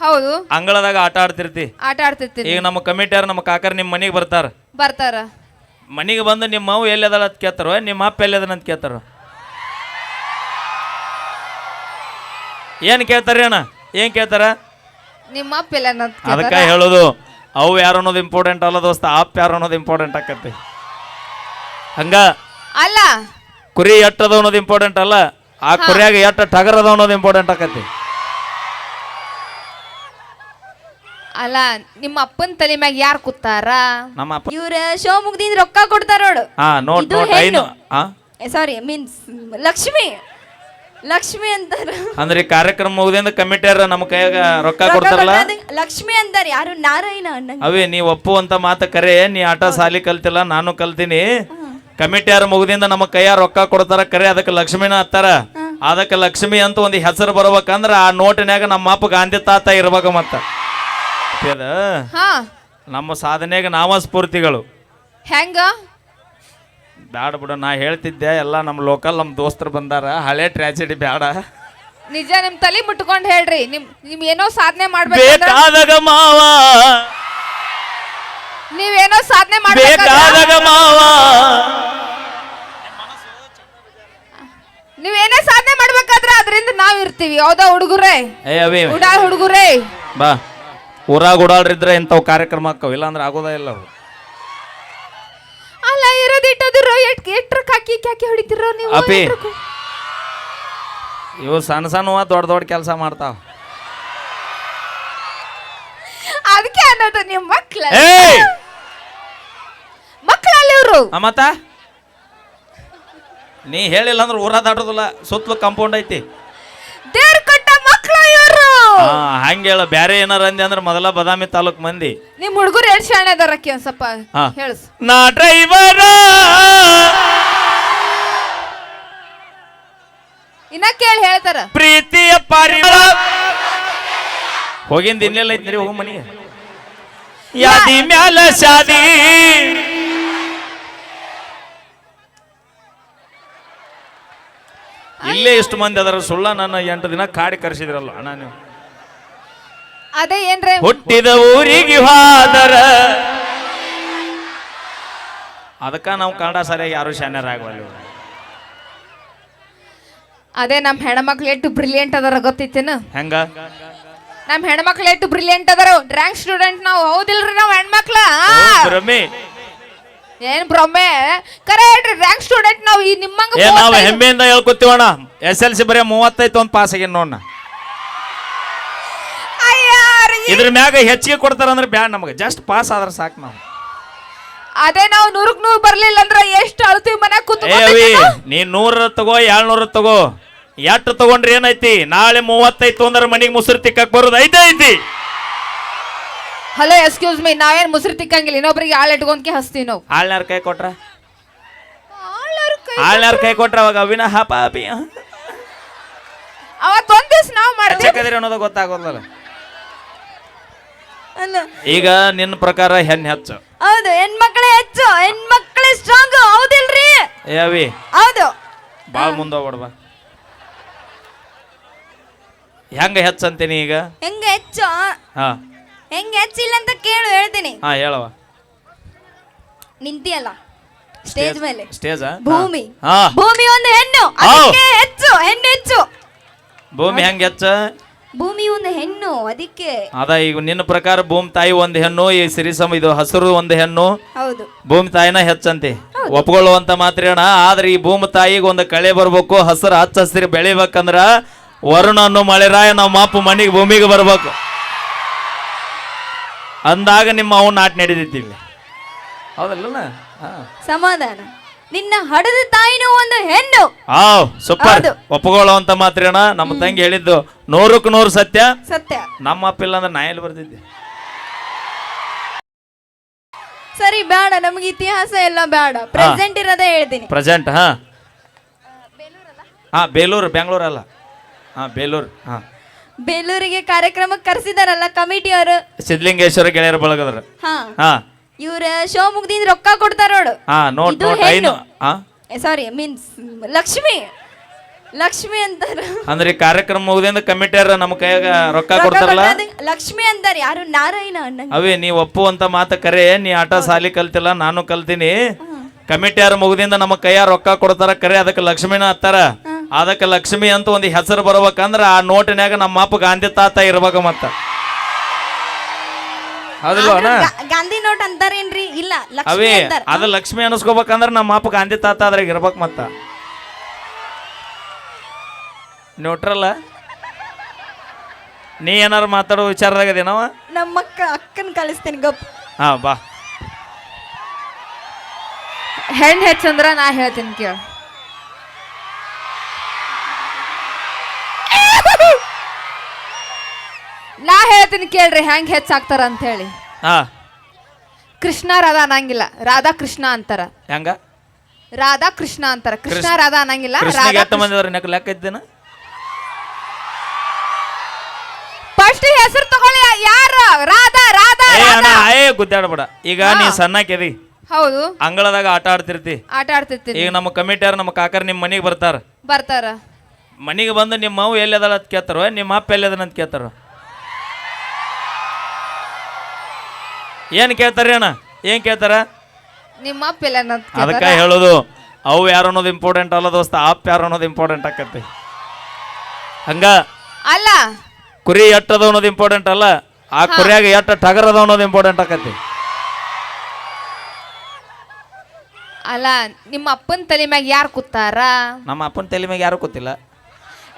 ಹೌದು. ಅಂಗಳದಾಗ ಆಟ ಆಡ್ತಿರ್ತಿ. ಆಟ ಆಡ್ತಿರ್ತಿ ಈಗ ನಮ್ಮ ಕಮಿಟಿಯವ್ರು ನಮ್ಮ ಕಾಕರ್ ನಿಮ್ಮ ಮನೆಗೆ ಬರ್ತಾರ. ಬರ್ತಾರ. ಮನೆಗೆ ಬಂದು ನಿಮ್ಮ ಅವು ಎಲ್ಲಿ ಅದಲ್ಲ ಅಂತ ಕೇಳ್ತಾರೋ ನಿಮ್ಮ ಅಪ್ಪ ಎಲ್ಲಿ ಅಂತ ಕೇಳ್ತಾರೋ. ಏನು ಕೇಳ್ತಾರೆ ಅಣ್ಣ? ಏನು ಕೇಳ್ತಾರ? ನಿಮ್ಮ ಅಪ್ಪ ಎಲ್ಲ ಅದಕ್ಕೆ ಕೇಳ್ತಾರ? ಹೇಳೋದು ಅವು ಯಾರು ಅನ್ನೋದು ಇಂಪಾರ್ಟೆಂಟ್ ಅಲ್ಲ ದೋಸ್ತ ಅಪ್ಪ ಯಾರು ಅನ್ನೋದು ಇಂಪಾರ್ಟೆಂಟ್ ಆಕತಿ ಹಂಗ? ಅಲ್ಲ. ಕುರಿ ಎಟ್ಟದ ಅನ್ನೋದು ಇಂಪಾರ್ಟೆಂಟ್ ಅಲ್ಲ ಆ ಕುರಿಯಾಗ ಎಟ್ಟ ಟಗರ್ ಅದ ಅನ್ನೋದು ಇಂಪಾರ್ಟೆಂಟ್ ಆಕತಿ ಅಲ್ಲ ನಿಮ್ಮ ಅಪ್ಪನ ತಲೆ ಮ್ಯಾಗ ಯಾರು ಕೂತಾರ? ನಮ್ಮ ಅಪ್ಪ ಇವ್ರ ಶೋ ಮುಗ್ದಿಂದ ರೊಕ್ಕ ಕೊಡ್ತಾರ ನೋಡು. ಹಾ ನೋಟ್ ಇದು ನೋಟ್ ಹೆಣ್ಣು. ಐನು ಹಾ? ಸಾರಿ ಮೀನ್ಸ್ ಲಕ್ಷ್ಮಿ. ಲಕ್ಷ್ಮಿ ಅಂತಾರ. ಅಂದ್ರೆ ಈ ಕಾರ್ಯಕ್ರಮ ಮುಗಿದಿಂದ ಕಮಿಟಿಯವ್ರ ನಮ್ಮ ಕೈಯಾಗ ರೊಕ್ಕ ರೊಕ್ಕ ಕೊಡ್ತಾರಲ್ಲ? ಲಕ್ಷ್ಮಿ ಅಂತಾರ ಯಾರು? ನಾರಾಯಣ ಅನ್ನಂಗ ಅವೇ ನೀ ಒಪ್ಪುವಂತ ಮಾತ ಕರೆ. ನೀ ಆಟ ಸಾಲಿ ಕಲ್ತಿಲ್ಲ ನಾನು ಕಲ್ತೀನಿ. ಕಮಿಟಿಯವ್ರ ಮುಗಿದಿಂದ ನಮ್ಮ ಕೈಯಾಗ ರೊಕ್ಕ ಕೊಡ್ತಾರ ಕರೆ. ಅದಕ್ಕೆ ಲಕ್ಷ್ಮಿನ ಅತ್ತಾರ ಅದಕ್ಕೆ ಲಕ್ಷ್ಮಿ ಅಂತ ಒಂದು ಹೆಸರು ಬರ್ಬೇಕಂದ್ರ ಆ ನೋಟಿನ್ಯಾಗ ನಮ್ಮ ಅಪ್ಪ ಗಾಂಧಿ ತಾತ ಇರ್ಬೇಕು ಮತ್ತ. ಅದ ಹಾ. ನಮ್ಮ ಸಾಧನೆಗೆ ನಾವ ಸ್ಫೂರ್ತಿಗಳು. ಹೆಂಗ? ಬ್ಯಾಡ ಬಿಡು ನಾ ಹೇಳ್ತಿದ್ದೆ ಎಲ್ಲ ನಮ್ಮ ಲೋಕಲ್ ನಮ್ಮ ದೋಸ್ತರು ಬಂದಾರ. ಹಳೆ ಟ್ರ್ಯಾಜಿಡಿ ಬ್ಯಾಡ. ನಿಜ ನಿಮ್ ತಲೆ ಮುಟ್ಕೊಂಡ್ ಹೇಳ್ರಿ. ನಿಮ್ ನಿಮ್ ಏನೋ ಸಾಧನೆ ಮಾಡ್ಬೇಕು ಬೇಕಾದಾಗ ಮಾವ. ನೀವೇನೋ ಸಾಧನೆ ಮಾಡ್ಬೇಕು ಬೇಕಾದಾಗ ಮಾವ. ನೀವೇನೇ ಸಾಧನೆ ಮಾಡ್ಬೇಕಾದ್ರೆ ಅದರಿಂದ ನಾವ್ ಇರ್ತೀವಿ ಯಾವ್ದೋ ಹುಡುಗರೇ? ಏ ಅವಿ ಉಡಾ ಹುಡುಗರೇ? ಬಾ. ಊರಾಗ ಓಡಾಡ್ರಿದ್ರೆ ಇಂಥವು ಕಾರ್ಯಕ್ರಮ ಆಕ್ಕವು ಇಲ್ಲಾಂದ್ರೆ ಆಗೋದೇ ಇಲ್ಲ ಅವು ಅಲ್ಲ ಇರೋದಿಟ್ಟದ್ರು ಎಟ್ ಎಟ್ರಕ್ ಹಾಕಿ ಕ್ಯಾಕಿ ಹೊಡಿತಿರೋ ನೀವು ಅಪಿ. ಎಟ್ರಕ್ಕೂ? ಇವು ಸಣ್ಣ ಸಣ್ಣವ ದೊಡ್ಡ ದೊಡ್ಡ ಕೆಲಸ ಮಾಡ್ತಾವ. ಅದಕ್ಕೆ ಅನ್ನೋದು ನಿಮ್ ಮಕ್ಳ. ಏಯ್! ಮಕ್ಕಳಲ್ಲಿ ಇವ್ರು. ಆ ಮತ್ತ? ನೀ ಹೇಳಿಲ್ಲ ಅಂದ್ರೆ ಊರ ದಾಟೋದಿಲ್ಲ ಸುತ್ತಲೂ ಕಾಂಪೌಂಡ್ ಐತಿ. ಇವ್ರು ಹಾ ಹಂಗೆ ಹೇಳ. ಬ್ಯಾರೆ ಏನಾರ ಅಂದೆ ಅಂದ್ರೆ ಮೊದಲ ಬದಾಮಿ ತಾಲೂಕ್ ಮಂದಿ. ನಿಮ್ ಹುಡುಗರು ಎರಡ್ ಶಾಣೆ ಅದಾರ ಒಂದ್ ಸ್ವಲ್ಪ ಹಾ. ಹೇಳ್ಸ್. ನಾ ಡ್ರೈವರ್. ಇನ್ನ ಕೇಳಿ ಹೇಳ್ತಾರ. ಪ್ರೀತಿಯ ಪಾರಿವಾಳ ಹೋಗಿಂದ ಇನ್ನೆಲ್ಲ ಐತಿ ಹೋಗ ಮನಿಗೆ. ಯಾದಿ ಮ್ಯಾಲ ಶಾದಿ. ಇಲ್ಲೇ ಇಷ್ಟು ಮಂದಿ ಅದರ ಸುಳ್ಳ ನನ್ನ ಎಂಟು ದಿನ ಕಾಡಿ ಕರೆಸಿದ್ರಲ್ಲ ಅಣ್ಣ ನೀವು. ಅದೇ ಏನ್ರೆ? ಹುಟ್ಟಿದ ಊರಿಗೆ ಹಾದರ. ಅದಕ್ಕ ನಾವು ಕನ್ನಡ ಸರಿಯಾಗಿ ಯಾರು ಶಾನ್ಯರಾಗವಲ್ಲ ಅದೇ ನಮ್ಮ ಹೆಣ್ಮಕ್ಳು ಎಷ್ಟು ಬ್ರಿಲಿಯಂಟ್ ಅದಾರ ಗೊತ್ತಿತ್ತೇನು? ಹೆಂಗ? ನಮ್ ಹೆಣ್ಮಕ್ಳು ಎಷ್ಟು ಬ್ರಿಲಿಯಂಟ್ ಅದಾರ? ಡ್ರಾಂಗ್ ಸ್ಟೂಡೆಂಟ್ ನಾವು ಹೌದಿಲ್ರಿ ನಾವು ಹೆಣ್ಮಕ್ಳ? ಆ? ಭ್ರಮೆ ಏನ್ ಭ್ರಮೆ ಕರೆ ಹೇಳ್ರಿ ರ್ಯಾಂಕ್ ಸ್ಟೂಡೆಂಟ್ ನಾವು ಈ ನಿಮ್ಮ ಏ ನಾವು ಹೆಮ್ಮೆಯಿಂದ ಹೇಳ್ಕೊತೀವಣ್ಣ. ಎಸ್ ಎಲ್ ಸಿ ಬರೀ ಮೂವತ್ತೈದು ಒಂದು ಪಾಸ್ ಆಗ್ಯಾನ ನೋಡಣ. ಇದ್ರ ಮ್ಯಾಗ ಹೆಚ್ಚಿಗೆ ಕೊಡ್ತಾರ ಅಂದ್ರೆ ಬ್ಯಾಡ್ ನಮಗೆ. ಜಸ್ಟ್ ಪಾಸ್ ಆದ್ರೆ ಸಾಕು ನಾವು. ಅದೇ ನಾವು ನೂರಕ್ ನೂರ್ ಬರ್ಲಿಲ್ಲ ಅಂದ್ರೆ ಎಷ್ಟು ಅಳ್ತೀವಿ ಮನೆ ಏ ಅವಿ ನೀ ನೂರ ತಗೋ ಏಳ್ನೂರ ತಗೋ. ಎಷ್ಟು ತಗೊಂಡ್ರೆ ಏನೈತಿ? ನಾಳೆ ಮೂವತ್ತೈತು ಅಂದ್ರೆ ಮನೆಗೆ ಮುಸುರು ತಿಕ್ಕಕ್ ಬರೋದು ಐತೆ ಐತಿ. ಹಲೋ ಎಕ್ಸ್ಕ್ಯೂಸ್ ಮೀ ನಾವೇನ್ ಮುಸ್ರಿ ತಿಕ್ಕಂಗಿಲ್ಲ. ಇನ್ನೊಬ್ರಿಗೆ ಆಳ್ ಇಟ್ಕೊಂಡ್ಕೆ ಹಸ್ತೀವಿ ನಾವು. ಆಳ್ನಾರ ಕೈ ಕೊಟ್ರ? ಆಳ್ನಾರ್ ಕೈ- ಕೊಟ್ರ? ಅವಾಗ ಅವಿನ ಹಾಪ ಅಪಿ ಅವತ್ತೊಂದ್ ದಿವ್ಸ ನಾವ್ ಮಾಡ್ತೀವಿ. ಅನ್ನೋದು ಗೊತ್ತಾಗೋದಲ್ಲ. ಅಲ್ಲ ಈಗ ನಿನ್ನ ಪ್ರಕಾರ ಹೆಣ್ ಹೆಚ್ಚು. ಹೌದು ಹೆಣ್ಮಕ್ಳೇ ಹೆಚ್ಚು. ಹೆಣ್ಮಕ್ಳೇ ಸ್ಟ್ರಾಂಗ್ ಹೌದಿಲ್ರಿ? ಯಾವಿ ಹೌದು. ಬಾಳ್ ಮುಂದೆ ಹೋಗ್ಬಿಡ್ಬಾ ಹೆಂಗ ಹೆಚ್ಚಂತೀನಿ ಈಗ? ಹೆಂಗ ಹೆಚ್ಚು? ಹಾ. ಹೆಂಗ ಹೆಚ್ಚಿಲ್ಲ ಅಂತ ಕೇಳು ಹೇಳ್ತೀನಿ. ಹಾ ಹೇಳವ ನಿಂತಿಯಲ್ಲ? ಸ್ಟೇಜ್ ಮೇಲೆ. ಸ್ಟೇಜ್? ಭೂಮಿ. ಹಾ. ಭೂಮಿ ಒಂದು ಹೆಣ್ಣು. ಅದಕ್ಕೆ ಹೆಚ್ಚು ಹೆಣ್ಣು ಹೆಚ್ಚು. ಭೂಮಿ ಹೆಂಗ ಹೆಚ್ಚ? ಭೂಮಿ ಒಂದು ಹೆಣ್ಣು ಅದಕ್ಕೆ ಅದ ಈಗ ನಿನ್ನ ಪ್ರಕಾರ ಭೂಮಿ ತಾಯಿ ಒಂದು ಹೆಣ್ಣು ಈ ಸಿರಿಸಮ ಇದು ಹಸಿರು ಒಂದು ಹೆಣ್ಣು. ಹೌದು. ಭೂಮಿ ತಾಯಿನ ಹೆಚ್ಚಂತೆ. ಒಪ್ಕೊಳ್ಳುವಂತ ಮಾತ್ರೇಣ ಆದ್ರೆ ಈ ಭೂಮಿ ತಾಯಿಗೆ ಒಂದು ಕಳೆ ಬರ್ಬೇಕು ಹಸಿರು ಹಚ್ಚ ಹಸಿರು ಬೆಳಿಬೇಕಂದ್ರ ವರುಣ ಅನ್ನೋ ಮಳೆರಾಯ ನಾವು ಅಪ್ಪ ಮನಿಗೆ ಭೂಮಿಗೆ ಬರ್ಬೇಕು. ಅಂದಾಗ ನಿಮ್ಮ ಅವನ್ ನಾಟ್ ನಡೆದಿದ್ದೀವಿ ಹೌದಲ್ಲ ಸಮಾಧಾನ. ನಿನ್ನ ಹಡದ ತಾಯಿನೂ ಹೆಣ್ಣು. ಆವ್ ಸೂಪರ್. ಹೌದು. ಅಂತ ಮಾತ್ರೇಣ ನಮ್ಮ ತಂಗಿ ಹೇಳಿದ್ದು ನೂರಕ್ಕೆ ನೂರು ಸತ್ಯ. ಸತ್ಯ. ನಮ್ಮ ಅಪ್ಪ ಇಲ್ಲ ಅಂದ್ರೆ ನಾ ಎಲ್ಲಿ ಬರ್ತಿದ್ದೆ? ಸರಿ ಬೇಡ ನಮ್ಗೆ ಇತಿಹಾಸ ಎಲ್ಲ ಬೇಡ ಪ್ರೆಸೆಂಟ್ ಇರೋದೇ ಹೇಳ್ತೀನಿ. ಪ್ರೆಸೆಂಟ್ ಹಾ. ಹಾ ಬೇಲೂರು ಬೆಂಗಳೂರು ಅಲ್ಲ. ಹಾ ಬೇಲೂರು ಹಾ. ಬೇಲೂರಿಗೆ ಕಾರ್ಯಕ್ರಮಕ್ಕೆ ಕರೆಸಿದಾರಲ್ಲ ಕಮಿಟಿಯವರು ಸಿದ್ಧಲಿಂಗೇಶ್ವರ ಗೆಳೆಯರ ಬಳಗದ್ರ ಹಾ. ಹಾ. ಇವ್ರ ಶೋ ಮುಗ್ದಿಂದ ರೊಕ್ಕ ಕೊಡ್ತಾರ ನೋಡು. ಹಾ ನೋಟ್ ಇದು ನೋಟ್ ಹೆಣ್ಣು. ಐನು ಹಾ. ಸಾರಿ ಮೀನ್ಸ್ ಲಕ್ಷ್ಮಿ ಲಕ್ಷ್ಮಿ ಅಂತಾರ ಅಂದ್ರೆ ಈ ಕಾರ್ಯಕ್ರಮ ಮುಗ್ದಿಂದ ಕಮಿಟಿಯರ ನಮ್ಮ ಕೈಯಾಗ ರೊಕ್ಕ ಕೊಡ್ತಾರಲ್ಲ ಲಕ್ಷ್ಮಿ ಅಂತಾರ ಯಾರು ನಾರಾಯಣ ಅನ್ನಂಗ ಅವೇ ನೀ ಒಪ್ಪುವಂತ ಮಾತ ಕರೆ ನೀ ಆಟ ಸಾಲಿ ಕಲ್ತಿಲ್ಲ ನಾನು ಕಲ್ತೀನಿ ಕಮಿಟಿಯರ್ ಮುಗ್ದಿಂದ ನಮ್ಮ ಕೈಯಾಗ ರೊಕ್ಕ ಕೊಡ್ತಾರ ಕರೆ ಅದಕ್ಕೆ ಲಕ್ಷ್ಮಿನ ಹತ್ತಾರ ಅದಕ್ಕೆ ಲಕ್ಷ್ಮಿ ಅಂತ ಒಂದು ಹೆಸರು ಬರ್ಬೇಕಂದ್ರ ಆ ನೋಟಿನ್ಯಾಗ ನಮ್ಮ ಅಪ್ಪ ಗಾಂಧಿ ತಾತ ಇರ್ಬೇಕು ಮತ್ತ. ಅಣ್ಣ ಗಾಂಧಿ ನೋಟ್ ಅಂತಾರೇನ್ರಿ? ಇಲ್ಲ ಲಕ್ಷ್ಮಿ ಅವೇ ಅಂತಾರ ಅದ ಲಕ್ಷ್ಮಿ ಅನಿಸ್ಕೋಬೇಕಂದ್ರ ನಮ್ಮ ಅಪ್ಪ ಗಾಂಧಿ ತಾತ ಅದ್ರಾಗ ಇರ್ಬೇಕು ಮತ್ತ. ನೋಟ್ರಲ್ಲ ನೀ ಏನಾರು ಮಾತಾಡೋ ವಿಚಾರದಾಗ ಅದೇನವ ನಮ್ಮ ಅಕ್ಕ ಅಕ್ಕನ್ ಕಳಿಸ್ತೇನೆ ಗಪ್. ಹಾ ಬಾ. ಹೆಣ್ ಹೆಚ್ಚಂದ್ರ ನಾ ಹೇಳ್ತೀನಿ ಕೇಳ. ನಾ ಹೇಳ್ತೀನಿ ಕೇಳ್ರಿ ಹೆಂಗ್ ಹೆಚ್ಚಾಗ್ತಾರ ಅಂತ ಹೇಳಿ ಹಾ. ಕೃಷ್ಣ ರಾಧಾ ಅನ್ನಂಗಿಲ್ಲ. ರಾಧಾ ಕೃಷ್ಣ ಅಂತಾರ. ಹೆಂಗ? ರಾಧಾ ಕೃಷ್ಣ ಅಂತಾರ. ಕೃಷ್ಣ ರಾಧಾ ಅನ್ನಂಗಿಲ್ಲ ಕೃಷ್ಣಿಗೆ ರಾಧಾ ಎಷ್ಟು ಮಂದಿ ಅದ್ರ ನೆಕ್ ಲೆಕ್ಕ ಇದ್ದೇನ? ಫಸ್ಟ್ ಹೆಸರು ತಗೊಳ್ಳಿ ಯಾರು? ರಾಧಾ ರಾಧಾ ಏ ಅಣ್ಣ ರಾಧಾ. ಏ ಗುದ್ದಾಡ್ಬೇಡ. ಈಗ ನೀ ಸಣ್ಣಕ್ಕೆದಿ ಹೌದು. ಅಂಗಳದಾಗ ಆಟ ಆಡ್ತಿರ್ತಿ. ಆಟ ಆಡ್ತಿರ್ತಿ ಈಗ ನಮ್ಮ ಕಮಿಟಿಯರ್ ನಮ್ಮ ಕಾಕರ್ ನಿಮ್ಮ ಮನೆಗೆ ಬರ್ತಾರ. ಬರ್ತಾರ. ಮನೆಗೆ ಬಂದು ನಿಮ್ಮ ಅವು ಎಲ್ಲಿ ಅಂತ ಕೇಳ್ತಾರ ನಿಮ್ಮ ಅಪ್ಪ ಎಲ್ಲಿ ಅಂತ ಕೇಳ್ತಾರ. ಏನು ಕೇಳ್ತಾರ ಅಣ್ಣ? ಏನು ಕೇಳ್ತಾರ? ನಿಮ್ಮ ಅಪ್ಪ ಇಲ್ಲ ಅನ್ನೋದ್ ಅದಕ್ಕೆ ಕೇಳ್ತಾರ? ಹೇಳೋದು ಅವು ಯಾರು ಅನ್ನೋದು ಇಂಪಾರ್ಟೆಂಟ್ ಅಲ್ಲ ದೋಸ್ತ ಅಪ್ಪ ಯಾರು ಅನ್ನೋದು ಇಂಪಾರ್ಟೆಂಟ್ ಆಕತಿ ಹಂಗ? ಅಲ್ಲ. ಕುರಿ ಎಟ್ಟದ ಅನ್ನೋದು ಇಂಪಾರ್ಟೆಂಟ್ ಅಲ್ಲ ಆ ಕುರಿಯಾಗ ಎಟ್ಟ ಟಗರದ ಅದ ಅನ್ನೋದು ಇಂಪಾರ್ಟೆಂಟ್ ಆಕತ್ತಿ. ಅಲ್ಲ ನಿಮ್ಮ ಅಪ್ಪನ ತಲೆ ಮ್ಯಾಗ ಯಾರು ಕೂತಾರ? ನಮ್ಮ ಅಪ್ಪನ ತಲೆ ಮ್ಯಾಗ ಯಾರು ಗೊತ್ತಿಲ್ಲ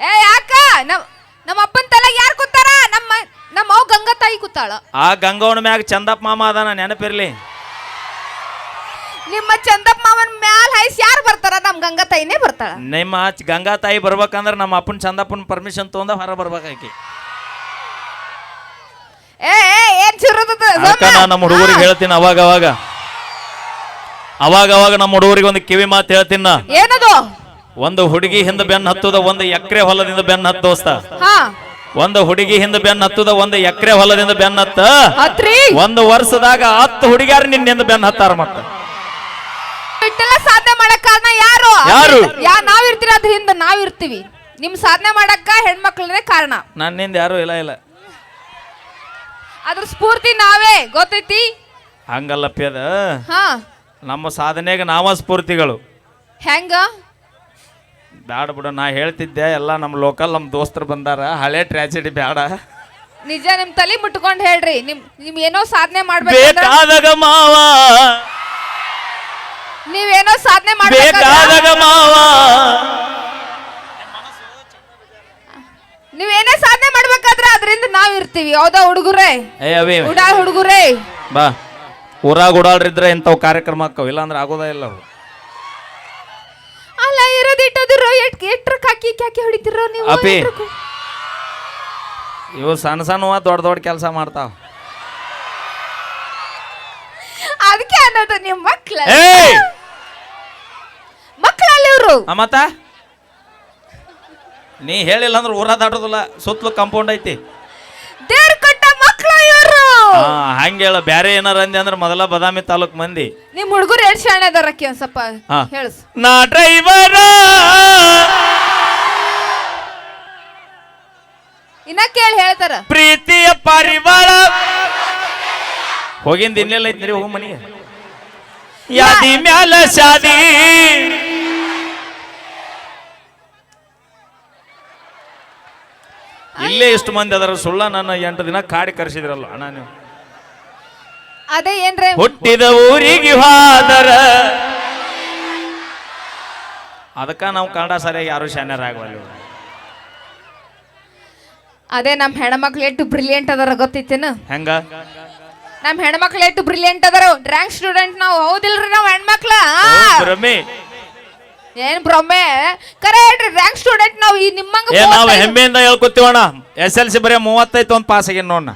ಏ ಯಾಕ? ನಮ್ ನಮ್ಮ ಅಪ್ಪನ ತಲೆಗೆ ಯಾರು ಕೂತಾರ? ನಮ್ಮ ನಮ್ಮ ಅವ್ ಗಂಗಾ ತಾಯಿ ಕೂತಾಳ. ಆ ಗಂಗವನ ಮ್ಯಾಗ ಚಂದಪ್ಪ ಮಾಮ ಅದಾನ ನೆನಪಿರ್ಲಿ. ನಿಮ್ಮ ಚಂದಪ್ಪ ಮಾವನ ಮ್ಯಾಲ ಹೈಸ್ ಯಾರು ಬರ್ತಾರ? ನಮ್ಮ ಗಂಗಾ ತಾಯಿನೇ ಬರ್ತಾಳ. ನಿಮ್ಮ ಚ- ಗಂಗಾ ತಾಯಿ ಬರ್ಬೇಕಂದ್ರ ನಮ್ಮ ಅಪ್ಪನ ಚಂದಪ್ಪನ ಪರ್ಮಿಷನ್ ತಗೊಂಡ ಹೊರ ಬರ್ಬೇಕಾಕಿ ಏ ಏ ಏನ್ ಅದಕ್ಕ ನಾ ನಮ್ಮ ಹುಡುಗರಿಗೆ ಹೇಳ್ತೀನಿ ಅವಾಗ ಅವಾಗ. ಅವಾಗ ಅವಾಗ ನಮ್ಮ ಹುಡುಗರಿಗೆ ಒಂದು ಕಿವಿ ಮಾತು ಹೇಳ್ತೀನಿ ನಾ. ಏನದು? ಒಂದು ಹುಡುಗಿ ಹಿಂದ ಬೆನ್ನ ಹತ್ತದ ಒಂದು ಎಕರೆ ಹೊಲದಿಂದ ಬೆನ್ನ ಹತ್ತೋಸ್ತ ಹಾ. ಒಂದು ಹುಡುಗಿ ಹಿಂದ ಬೆನ್ನ ಹತ್ತದ ಒಂದು ಎಕರೆ ಹೊಲದಿಂದ ಬೆನ್ನ ಹತ್ತ. ಒಂದು ವರ್ಷದಾಗ ಹತ್ತು ಹುಡುಗಿಯಾರ ನಿನ್ನಿಂದ ಬೆನ್ನ ಹತ್ತಾರ ಮತ್ತ. ಸಾಧನೆ ಮಾಡಕ್ ಕಾರಣ ಯಾರು? ಯಾರು? ಯಾ ನಾವ್ ಇರ್ತೀರ ಅದ್ರ ಹಿಂದ ನಾವ್ ಇರ್ತೀವಿ. ನಿಮ್ ಸಾಧನೆ ಮಾಡಕ್ಕ ಹೆಣ್ಮಕ್ಳೇ ಕಾರಣ. ನನ್ನಿಂದ ಯಾರು ಇಲ್ಲ ಇಲ್ಲ. ಅದ್ರ ಸ್ಫೂರ್ತಿ ನಾವೇ ಗೊತ್ತೈತಿ? ಹಂಗಲ್ಲಪ್ಪ ಅದ. ಹಾ. ನಮ್ಮ ಸಾಧನೆಗೆ ನಾವ ಸ್ಫೂರ್ತಿಗಳು. ಹೆಂಗ? ಬ್ಯಾಡ ಬಿಡು ನಾ ಹೇಳ್ತಿದ್ದೆ ಎಲ್ಲ ನಮ್ಮ ಲೋಕಲ್ ನಮ್ಮ ದೋಸ್ತರು ಬಂದಾರ ಹಳೆ ಟ್ರ್ಯಾಜಿಡಿ ಬ್ಯಾಡ. ನಿಜ ನಿಮ್ ತಲೆ ಮುಟ್ಕೊಂಡ್ ಹೇಳ್ರಿ ನಿಮ್ ನಿಮ್ ಏನೋ ಸಾಧನೆ ಮಾಡ್ಬೇಕು ಬೇಕಾದಾಗ ಮಾವ. ನೀವೇನೋ ಸಾಧನೆ ಮಾಡ್ಬೇಕು ಬೇಕಾದಾಗ ಮಾವ. ನೀವೇನೇ ಸಾಧನೆ ಮಾಡ್ಬೇಕಾದ್ರೆ ಅದರಿಂದ ನಾವ್ ಇರ್ತೀವಿ. ಹೌದಾ ಹುಡುಗರೇ? ಏ ಅವಿ. ಉಡಾ ಹುಡುಗರೇ? ಬಾ. ಊರಾಗ ಓಡಾಡ್ರಿದ್ರೆ ಇಂಥವು ಕಾರ್ಯಕ್ರಮ ಆಕ್ಕವು ಇಲ್ಲಾಂದ್ರೆ ಆಗೋದೇ ಇಲ್ಲ ಅವು ಅಲ್ಲ ಅದಿರೋ ಎಟ್ ಕಾಕಿ ಕ್ಯಾಕಿ ಹೊಡಿತಿರೋ ನೀವು? ಅಪಿ. ಎಟ್ರಕ್ಕೂ? ಇವು ಸಣ್ಣ ಸಣ್ಣವ ದೊಡ್ಡ ದೊಡ್ಡ ಕೆಲಸ ಮಾಡ್ತಾವ. ಅದಕ್ಕೆ ಅನ್ನೋದು ನಿಮ್ ಮಕ್ಳ. ಏಯ್! ಮಕ್ಕಳಲ್ಲಿ ಇವ್ರು. ಆ ಮತ್ತ? ನೀ ಹೇಳಿಲ್ಲ ಅಂದ್ರೆ ಊರ ದಾಟೋದಿಲ್ಲ ಸುತ್ತಲೂ ಕಾಂಪೌಂಡ್ ಐತಿ. ಇವ್ರು ಹಾ ಹಂಗೆ ಹೇಳ ಬ್ಯಾರೆ ಏನಾರ ಅಂದೆ ಅಂದ್ರೆ ಮೊದಲ ಬದಾಮಿ ತಾಲೂಕ್ ಮಂದಿ. ನಿಮ್ ಹುಡುಗರು ಎರಡ್ ಶಾಣೆ ಅದಾರ ಒಂದ್ ಸ್ವಲ್ಪ ಹಾ. ಹೇಳಸ್. ನಾ ಡ್ರೈವರ. ಇನ್ನ ಕೇಳಿ ಹೇಳ್ತಾರ. ಪ್ರೀತಿಯ ಪರಿವಾರ ಹೋಗಿಂದ ಇನ್ನೆಲ್ಲ ಐತ್ರಿ ಹೋಗ ಮನೆಗೆ? ಯಾದಿ ಮ್ಯಾಲ ಶಾದಿ. ಇಲ್ಲೇ ಇಷ್ಟು ಮಂದಿ ಅದರ ಸುಳ್ಳ ನನ್ನ ಎಂಟು ದಿನ ಕಾಡಿ ಕರೆಸಿದ್ರಲ್ಲ ಅಣ್ಣ ನೀವು. ಅದೇ ಏನ್ರಿ? ಹುಟ್ಟಿದ ಊರಿಗೆ ಹಾದರ. ಅದಕ್ಕ ನಾವು ಕನ್ನಡ ಸರಿಯಾಗಿ ಯಾರು ಶಾನ್ಯರಾಗವಲ್ಲ ಅದೇ ನಮ್ಮ ಹೆಣ್ಮಕ್ಳು ಎಷ್ಟು ಬ್ರಿಲಿಯಂಟ್ ಅದಾರ ಗೊತ್ತಿತ್ತೇನು ಹೆಂಗ? ನಮ್ ಹೆಣ್ಮಕ್ಳು ಎಷ್ಟು ಬ್ರಿಲಿಯಂಟ್ ಅದಾರ? ಡ್ರಾಂಗ್ ಸ್ಟೂಡೆಂಟ್ ನಾವು ಹೌದಿಲ್ರಿ ನಾವು ಹೆಣ್ಮಕ್ಳ? ಭ್ರಮೆ ಏನ್ ಭ್ರಮೆ ಕರೆ ಹೇಳ್ರಿ ರ್ಯಾಂಕ್ ಸ್ಟೂಡೆಂಟ್ ನಾವು ಈ ನಿಮ್ಮ ನಾವು ಹೆಮ್ಮೆಯಿಂದ ಹೇಳ್ಕೊತೀವಣ್ಣ. ಎಸ್ ಎಲ್ ಸಿ ಬರೀ ಮೂವತ್ತೈದು ಒಂದು ಪಾಸ್ ಆಗ್ಯಾನ ನೋಡಣ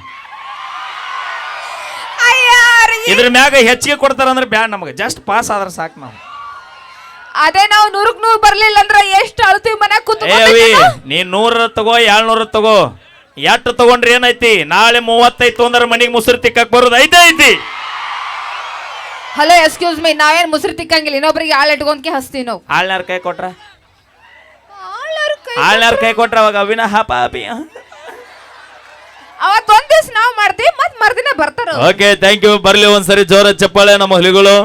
ಇದ್ರ ಮ್ಯಾಗ ಹೆಚ್ಚಿಗೆ ಕೊಡ್ತಾರ ಅಂದ್ರೆ ಬ್ಯಾಡ ನಮಗೆ. ಜಸ್ಟ್ ಪಾಸ್ ಆದ್ರೆ ಸಾಕು ನಾವು. ಅದೇ ನಾವು ನೂರಕ್ ನೂರ್ ಬರ್ಲಿಲ್ಲ ಅಂದ್ರೆ ಎಷ್ಟು ಅಳ್ತೀವಿ ಮನೆ ಕೂತ್ ಏ ಅವಿ ನೀ ನೂರ ತಗೋ ಏಳ್ನೂರ ತಗೋ. ಎಷ್ಟು ತಗೊಂಡ್ರೆ ಏನೈತಿ? ನಾಳೆ ಮೂವತ್ತೈದು ಅಂದ್ರೆ ಮನಿಗೆ ಮುಸುರು ತಿಕ್ಕಕ್ ಬರೋದು ಐತೆ ಐತಿ. ಹಲೋ ಎಕ್ಸ್ಕ್ಯೂಸ್ ಮೀ ನಾವೇನ್ ಮುಸ್ರಿ ತಿಕ್ಕಂಗಿಲ್ಲ. ಇನ್ನೊಬ್ರಿಗೆ ಆಳ್ ಇಟ್ಕೊಂಡ್ಕೆ ಹಸ್ತೀವಿ ನಾವು. ಆಳ್ನಾರ ಕೈ ಕೊಟ್ರ? ಆಳ್ನಾರ ಆಳ್ನಾರ್ ಕೈ ಕೊಟ್ರ ಅವಾಗ ಅವಿನ ಹಾಪ ಅಪಿ ಅವತ್ ಒಂದ್ ದಿವಸ ನಾವು ಮಾಡ್ತೀವಿ ಮತ್ ಮರ್ದಿನ ಬರ್ತಾರ ಅವ್ರು. ಓಕೆ ಥ್ಯಾಂಕ್ ಯು ಬರ್ಲಿ ಒಂದ್ಸರಿ ಜೋರ ಚಪ್ಪಾಳೆ ನಮ್ಮ ಹುಲಿಗಳು.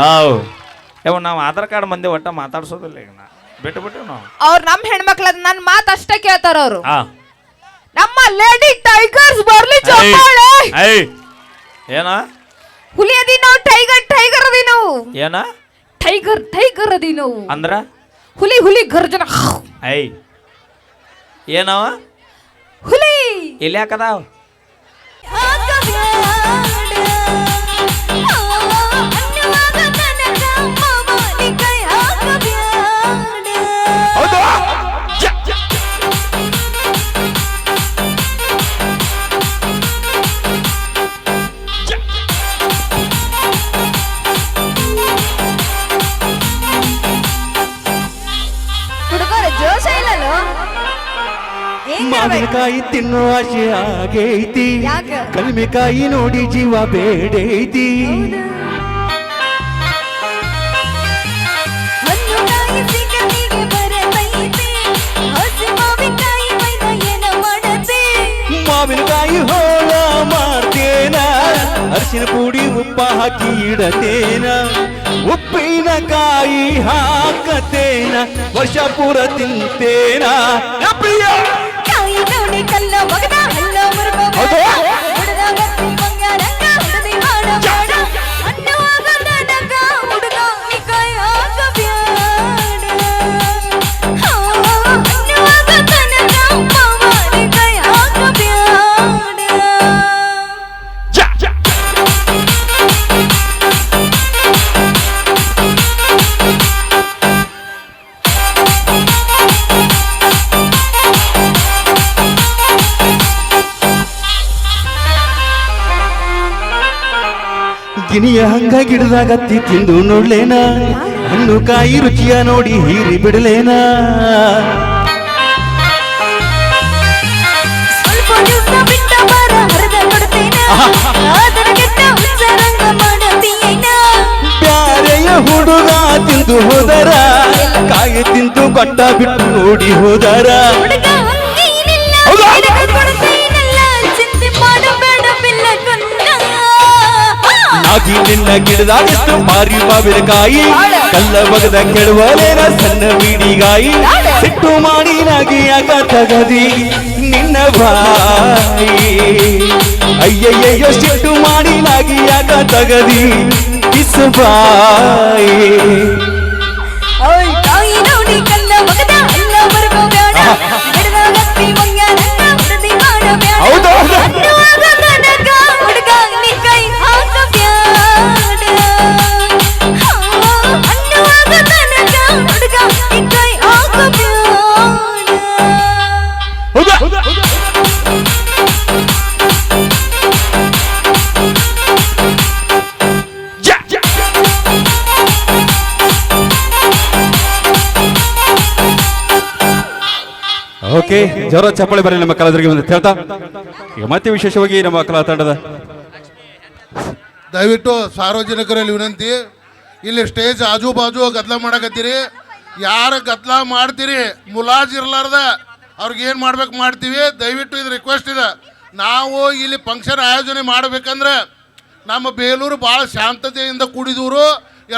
ಹಾವ್. ಯಾವ ನಾವು ಆಧಾರ್ ಕಾರ್ಡ್ ಮಂದಿ ಒಟ್ಟ ಮಾತಾಡ್ಸೋದಿಲ್ಲ ಈಗ ನಾ. ಬಿಟ್ಟು ಬಿಟ್ಟು ನಾವು. ನಮ್ಮ ನಮ್ ಹೆಣ್ಮಕ್ಳ ನನ್ನ ಮಾತು ಅಷ್ಟೇ ಕೇಳ್ತಾರ ಅವರು. ಹಾ. ನಮ್ಮ ಲೇಡಿ ಟೈಗರ್ಸ್ ಬರ್ಲಿ ಚಪ್ಪಾಳೆ. ಐ ಏನ? ಹುಲಿ ಅದಿ ನಾವು ಟೈಗರ್ ಟೈಗರ್ ಅದಿ ನಾವು. ಏನ? ಟೈಗರ್ ಟೈಗರ್ ಅದಿ ನಾವು. ಅಂದ್ರ? ಹುಲಿ ಹುಲಿ ಗರ್ಜನ. ಐ ಏನವ? ಹುಲಿ! ಇಲ್ಲಿ ಯಾಕದಾವ ಏನ್ ತಿನ್ನುವ ಆಸೆ ಆಗೈತಿ? ಕಲ್ಮಿಕಾಯಿ ನೋಡಿ ಜೀವ ಬೇಡೈತಿ. ಮಾವಿನಕಾಯಿ ಹೋಳ ಮಾಡ್ತೇನ ಅರಿಶಿನ ಪುಡಿ ಉಪ್ಪ ಹಾಕಿ ಇಡತೇನ. ಉಪ್ಪಿನಕಾಯಿ ಹಾಕತೇನ. ವರ್ಷ ಪೂರ ತಿಂತೇನ. ಪ್ರಿಯ! ಗಿಣಿಯ ಹಂಗ ಗಿಡದಾಗತ್ತಿ ತಿಂದು ನೋಡ್ಲೇನ? ಹಣ್ಣು ಕಾಯಿ ರುಚಿಯ ನೋಡಿ ಹೀರಿ ಬಿಡಲೇನ? ಬ್ಯಾರೆಯ ಹುಡುಗ ತಿಂದು ಹೋದರ? ಕಾಯಿ ತಿಂದು ಕೊಟ್ಟ ಬಿಟ್ಟು ನೋಡಿ ಹೋದರ? ನಾಗಿ ನಿನ್ನ ಗಿಡದಾಗಿಷ್ಟು ಮಾರಿ ಮಾವಿನಕಾಯಿ ಕಲ್ಲ ಬಗದ ಕೆಡವಲೇನ ಸಣ್ಣ ಬೀಡಿಗಾಯಿ ಸಿಟ್ಟು ಮಾಡಿ ನಾಗಿ ಯಾಕ ತಗದಿ ನಿನ್ನ ಬಾಯಿ ಅಯ್ಯಯ್ಯಯ್ಯೋ ಸಿಟ್ಟು ಮಾಡಿ ನಾಗಿ ಯಾಕ ತಗದಿ ಕಿಸು ಓಕೆ ಜೋರ ಚಪ್ಪಳಿ ಬರಲಿ ನಮ್ಮ ಕಲಾವಿದರಿಗೆ ಒಂದು ಹೇಳ್ತಾ. ಈಗ ಮತ್ತೆ ವಿಶೇಷವಾಗಿ ನಮ್ಮ ಕಲಾ ತಂಡದ. ದಯವಿಟ್ಟು ಸಾರ್ವಜನಿಕರಲ್ಲಿ ವಿನಂತಿ, ಇಲ್ಲಿ ಸ್ಟೇಜ್ ಆಜು ಬಾಜು ಗದ್ಲ ಮಾಡಕತ್ತೀರಿ. ಯಾರು ಗದ್ಲ ಮಾಡ್ತೀರಿ, ಮುಲಾಜ್ ಇರ್ಲಾರ್ದ, ಅವ್ರಿಗೆ ಏನು ಮಾಡ್ಬೇಕು ಮಾಡ್ತೀವಿ. ದಯವಿಟ್ಟು ಇದು ರಿಕ್ವೆಸ್ಟ್ ಇದೆ. ನಾವು ಇಲ್ಲಿ ಫಂಕ್ಷನ್ ಆಯೋಜನೆ ಮಾಡಬೇಕಂದ್ರೆ ನಮ್ಮ ಬೇಲೂರು ಭಾಳ ಶಾಂತತೆಯಿಂದ ಕೂಡಿದವರು.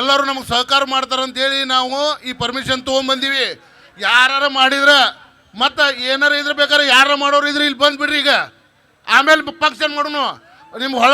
ಎಲ್ಲರೂ ನಮಗೆ ಸಹಕಾರ ಮಾಡ್ತಾರಂತೇಳಿ ನಾವು ಈ ಪರ್ಮಿಷನ್ ತೊಗೊಂಬಂದೀವಿ. ಯಾರು ಮಾಡಿದ್ರೆ ಮತ್ತು ಏನಾರ ಇದ್ರ ಬೇಕಾದ್ರೆ ಯಾರು ಮಾಡೋರು ಇದ್ರೆ ಇಲ್ಲಿ ಬಂದ್ಬಿಡ್ರಿ ಈಗ. ಆಮೇಲೆ ಪಕ್ಷ ಮಾಡೋಣ ನಿಮ್ಗೆ ಹೊಳ